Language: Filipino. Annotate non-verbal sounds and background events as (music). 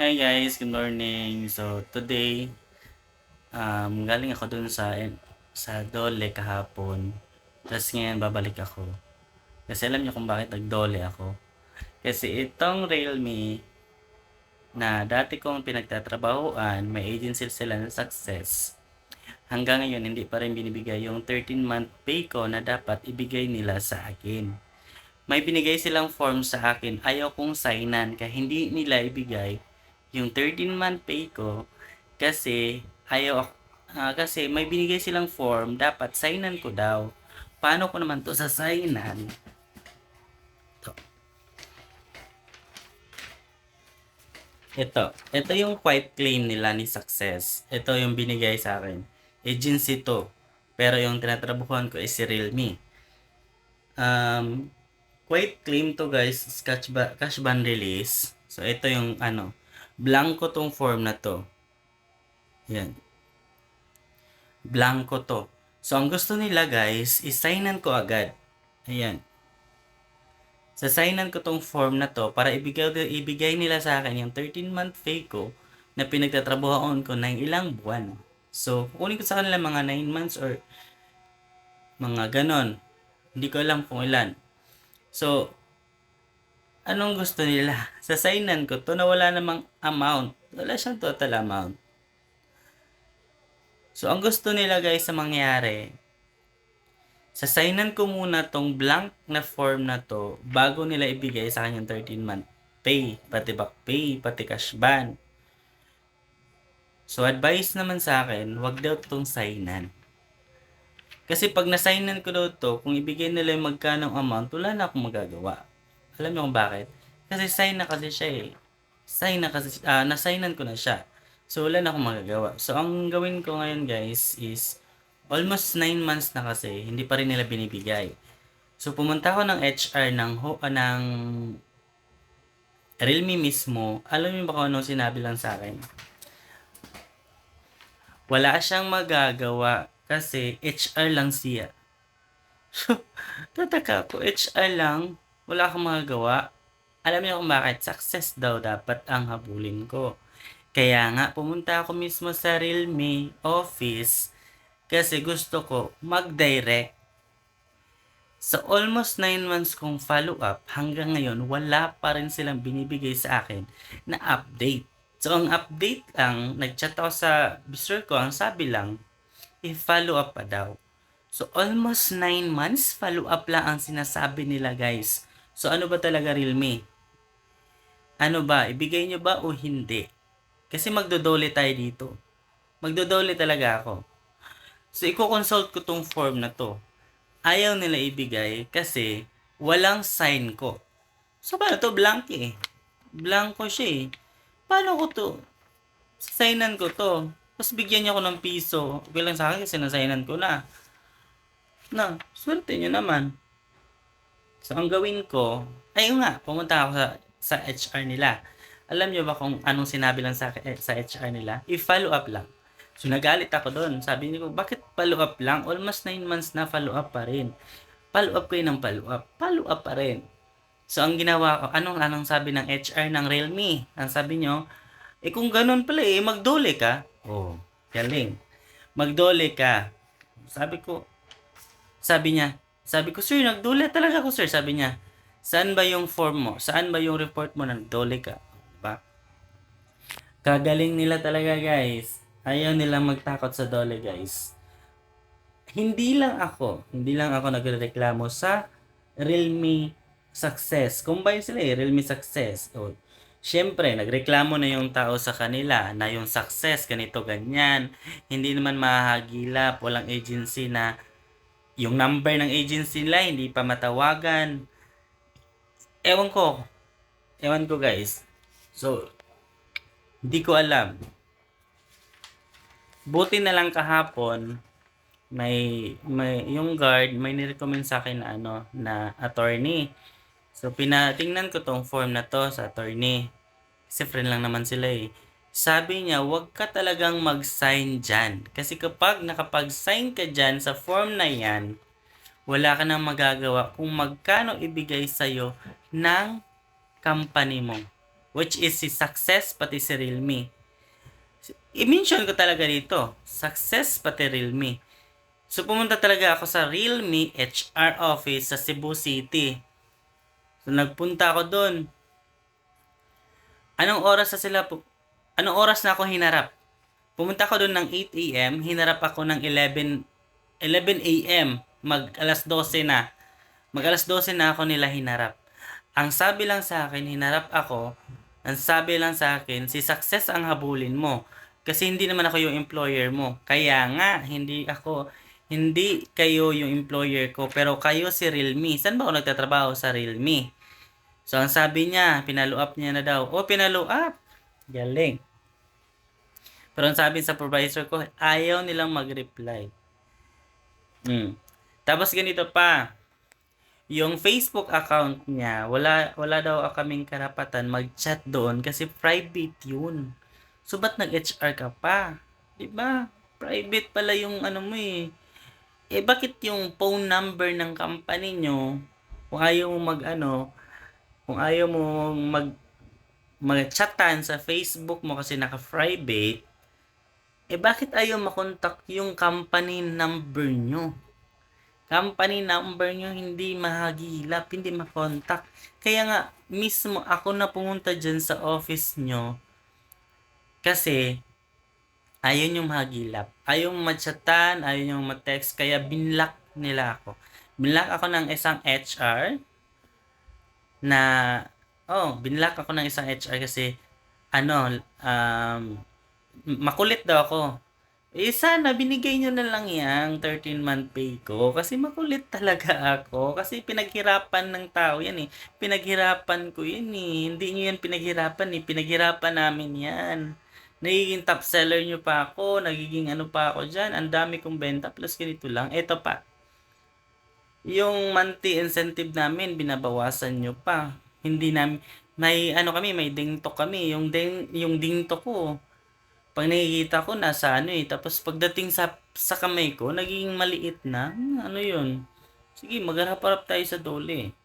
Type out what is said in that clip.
Hi guys, good morning. So today, um, galing ako dun sa sa Dole kahapon. Tapos ngayon babalik ako. Kasi alam niyo kung bakit nag-Dole ako. Kasi itong Realme na dati kong pinagtatrabahoan, may agency sila ng success. Hanggang ngayon, hindi pa rin binibigay yung 13-month pay ko na dapat ibigay nila sa akin. May binigay silang form sa akin, ayaw kong signan, kaya hindi nila ibigay yung 13 month pay ko kasi ayaw uh, kasi may binigay silang form dapat signan ko daw. Paano ko naman to sa signan ito. Ito. Ito yung quiet claim nila ni success. Ito yung binigay sa akin. Agency to. Pero yung tinatrabuhan ko is si Realme. Um quiet claim to guys cash, ba- cash ban release. So ito yung ano Blanco tong form na to. Yan. Blanco to. So, ang gusto nila guys, is-signan ko agad. Ayan. Sa-signan ko tong form na to para ibigay, ibigay nila sa akin yung 13-month pay ko na pinagtatrabuhoan ko ng ilang buwan. So, kukunin ko sa kanila mga 9 months or mga ganon. Hindi ko alam kung ilan. So, anong gusto nila. (laughs) Sa signan ko to na wala namang amount. Wala siyang total amount. So, ang gusto nila guys sa mangyari, sa signan ko muna tong blank na form na to bago nila ibigay sa kanyang 13 month pay, pati back pay, pati cash ban. So, advice naman sa akin, wag daw tong signan. Kasi pag na-signan ko daw to, kung ibigay nila yung magkano amount, wala na akong magagawa. Alam niyo kung bakit? Kasi sign na kasi siya eh. Sign na kasi, uh, na-signan ko na siya. So, wala na akong magagawa. So, ang gawin ko ngayon guys is almost 9 months na kasi, hindi pa rin nila binibigay. So, pumunta ako ng HR ng, ho, uh, ng Realme mismo. Alam niyo ba kung ano sinabi lang sa akin? Wala siyang magagawa kasi HR lang siya. So, (laughs) tataka ko, HR lang, wala akong magagawa. Alam niyo kung bakit? Success daw dapat ang habulin ko. Kaya nga, pumunta ako mismo sa Realme office kasi gusto ko mag-direct. Sa almost 9 months kong follow-up, hanggang ngayon, wala pa rin silang binibigay sa akin na update. So, ang update lang, nag-chat ako sa bisor ko, ang sabi lang, i-follow up pa daw. So, almost 9 months, follow up lang ang sinasabi nila guys. So ano ba talaga Realme? Ano ba? Ibigay nyo ba o hindi? Kasi magdodole tayo dito. Magdodole talaga ako. So i-consult ko tong form na to. Ayaw nila ibigay kasi walang sign ko. So paano to? Blank eh. Blanko siya eh. Paano ko to? Signan ko to. Tapos bigyan niya ako ng piso. Okay lang sa akin kasi nasainan ko na. Na, swerte nyo naman. So, ang gawin ko, ay nga, pumunta ako sa, sa HR nila. Alam niyo ba kung anong sinabi lang sa, eh, sa HR nila? I-follow up lang. So, nagalit ako doon. Sabi niyo, bakit follow up lang? Almost 9 months na follow up pa rin. Follow up kayo ng follow up. Follow up pa rin. So, ang ginawa ko, anong, anong sabi ng HR ng Realme? Ang sabi niyo, eh kung ganun pala eh, magdole ka. Oh, galing. Magdole ka. Sabi ko, sabi niya, sabi ko, sir, nagdole talaga ako, sir. Sabi niya, saan ba yung form mo? Saan ba yung report mo na nagdole ka? Diba? Kagaling nila talaga, guys. Ayaw nila magtakot sa dole, guys. Hindi lang ako, hindi lang ako nagreklamo sa Realme Success. Combine sila eh, Realme Success. O, Siyempre, nagreklamo na yung tao sa kanila na yung success, ganito, ganyan. Hindi naman mahagilap, walang agency na yung number ng agency nila hindi pa matawagan. Ewan ko. Ewan ko guys. So, hindi ko alam. Buti na lang kahapon, may, may yung guard may ni-recommend sa akin na ano na attorney. So pinatingnan ko tong form na to sa attorney. Kasi friend lang naman sila eh sabi niya, huwag ka talagang mag-sign dyan. Kasi kapag nakapag-sign ka dyan sa form na yan, wala ka nang magagawa kung magkano ibigay sa'yo ng company mo. which is si Success pati si Realme. I-mention ko talaga dito, Success pati Realme. So pumunta talaga ako sa Realme HR office sa Cebu City. So nagpunta ako doon. Anong oras na sila Anong oras na ako hinarap? Pumunta ako doon ng 8 a.m., hinarap ako ng 11 11 a.m. Mag alas 12 na. Mag alas 12 na ako nila hinarap. Ang sabi lang sa akin, hinarap ako, ang sabi lang sa akin, si success ang habulin mo. Kasi hindi naman ako yung employer mo. Kaya nga, hindi ako, hindi kayo yung employer ko, pero kayo si Realme. Saan ba ako nagtatrabaho sa Realme? So, ang sabi niya, pinalo up niya na daw. Oh, pinalo up. Galing. Pero ang sabi sa supervisor ko, ayaw nilang mag-reply. Hmm. Tapos ganito pa. Yung Facebook account niya, wala wala daw kaming karapatan mag-chat doon kasi private 'yun. So ba't nag-HR ka pa? 'Di ba? Private pala yung ano mo eh. Eh bakit yung phone number ng company nyo, kung ayaw mo mag ano, kung ayaw mo mag mag-chatan sa Facebook mo kasi naka-private, eh bakit ayaw makontak yung company number nyo? Company number nyo hindi mahagilap, hindi makontak. Kaya nga, mismo ako na pumunta dyan sa office nyo kasi ayaw nyo mahagilap. Ayaw machatan, ayaw nyo matext, kaya binlock nila ako. Binlock ako ng isang HR na, oh, binlock ako ng isang HR kasi, ano, um, makulit daw ako. Eh, sana binigay nyo na lang yung 13-month pay ko. Kasi makulit talaga (laughs) ako. Kasi pinaghirapan ng tao yan eh. Pinaghirapan ko yan eh. Hindi nyo yan pinaghirapan eh. Pinaghirapan namin yan. Nagiging top seller nyo pa ako. Nagiging ano pa ako dyan. Ang dami kong benta. Plus ganito lang. Ito pa. Yung monthly incentive namin, binabawasan nyo pa. Hindi namin, may ano kami, may dingto kami. Yung, ding, yung dingto ko, pag nakikita ko nasa ano eh. Tapos pagdating sa sa kamay ko naging maliit na. Ano yun? Sige magharap-harap tayo sa dole